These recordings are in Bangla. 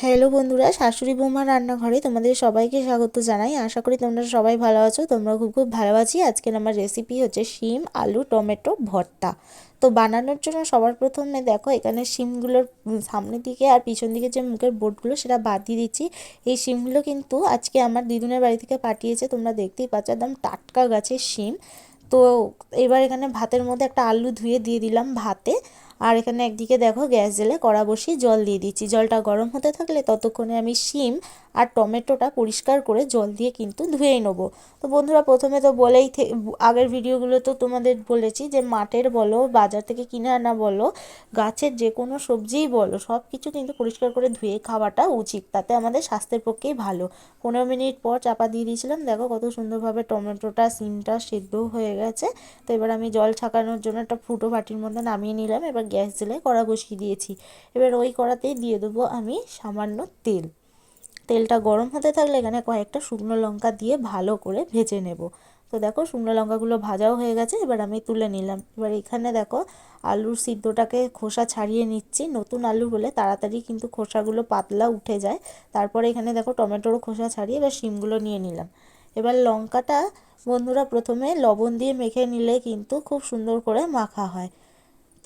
হ্যালো বন্ধুরা, শাশুড়ি বৌমা রান্নাঘরে তোমাদের সবাইকে স্বাগত জানাই। আশা করি তোমরা সবাই ভালো আছো, তোমরা খুব খুব ভালো আছি। আজকের আমার রেসিপি হচ্ছে শিম, আলু, টমেটো, ভর্তা। তো বানানোর জন্য সবার প্রথমে দেখো, এখানে শিমগুলোর সামনের দিকে আর পিছন দিকে যে মুখের বোটগুলো সেটা বাদ দিয়ে দিচ্ছি। এই শিমগুলো কিন্তু আজকে আমার দিদুনের বাড়ি থেকে পাঠিয়েছে, তোমরা দেখতেই পাচ্ছ একদম টাটকা গাছের শিম। তো এবার এখানে ভাতের মধ্যে একটা আলু ধুয়ে দিয়ে দিলাম ভাতে। আর এখানে একদিকে দেখো গ্যাস জেলে কড়া বসিয়ে জল দিয়ে দিচ্ছি। জলটা গরম হতে থাকলে ততক্ষণে আমি শিম আর টমেটোটা পরিষ্কার করে জল দিয়ে কিন্তু ধুয়েই নেব। তো বন্ধুরা, প্রথমে তো বলেই আগের ভিডিওগুলো তো তোমাদের বলেছি যে মাঠের বলো, বাজার থেকে কিনে আনা বলো, গাছের যে কোনো সবজিই বলো, সব কিছু কিন্তু পরিষ্কার করে ধুয়ে খাওয়াটা উচিত। তাতে আমাদের স্বাস্থ্যের পক্ষেই ভালো। পনেরো মিনিট পর চাপা দিয়ে দিয়েছিলাম। দেখো কত সুন্দরভাবে টমেটোটা সিমটা সেদ্ধ হয়ে গেছে। তো এবার আমি জল ছাকানোর জন্য একটা ফুটো বাটির মধ্যে নামিয়ে নিলাম। এবার গ্যাস জেলে কড়া বসিয়ে দিয়েছি। এবার ওই কড়াতেই দিয়ে দেবো আমি সামান্য তেল। তেলটা গরম হতে থাকলে এখানে কয়েকটা শুকনো লঙ্কা দিয়ে ভালো করে ভেজে নেব। তো দেখো শুকনো লঙ্কাগুলো ভাজাও হয়ে গেছে, এবার আমি তুলে নিলাম। এবার এখানে দেখো আলুর সিদ্ধটাকে খোসা ছাড়িয়ে নিচ্ছি। নতুন আলু হলে তাড়াতাড়ি কিন্তু খোসাগুলো পাতলা উঠে যায়। তারপরে এখানে দেখো টমেটোর খোসা ছাড়িয়ে এবার শিমগুলো নিয়ে নিলাম। এবার লঙ্কাটা বন্ধুরা প্রথমে লবণ দিয়ে মেখে নিলে কিন্তু খুব সুন্দর করে মাখা হয়।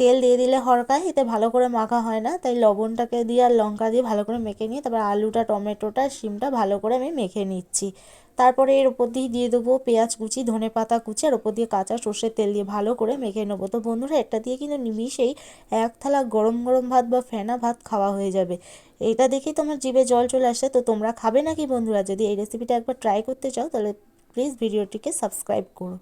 তেল দিয়ে দিলে হরকায় এতে ভালো করে মাখা হয় না। তাই লবণটাকে দিয়ে আর লঙ্কা দিয়ে ভালো করে মেখে নিয়ে, তারপর আলুটা, টমেটোটা, শিমটা ভালো করে আমি মেখে নিচ্ছি। তারপরে এর ওপর দিয়ে দিয়ে দেবো পেঁয়াজ কুচি, ধনে পাতা কুচি, আর ওপর দিয়ে কাঁচা সর্ষের তেল দিয়ে ভালো করে মেখে নেব। তো বন্ধুরা এটা দিয়ে কিন্তু নিমিশেই এক থালা গরম গরম ভাত বা ফেনা ভাত খাওয়া হয়ে যাবে। এটা দেখেই তোমার জিভে জল চলে আসে। তো তোমরা খাবে নাকি বন্ধুরা? যদি এই রেসিপিটা একবার ট্রাই করতে চাও, তাহলে প্লিজ ভিডিওটিকে সাবস্ক্রাইব করো।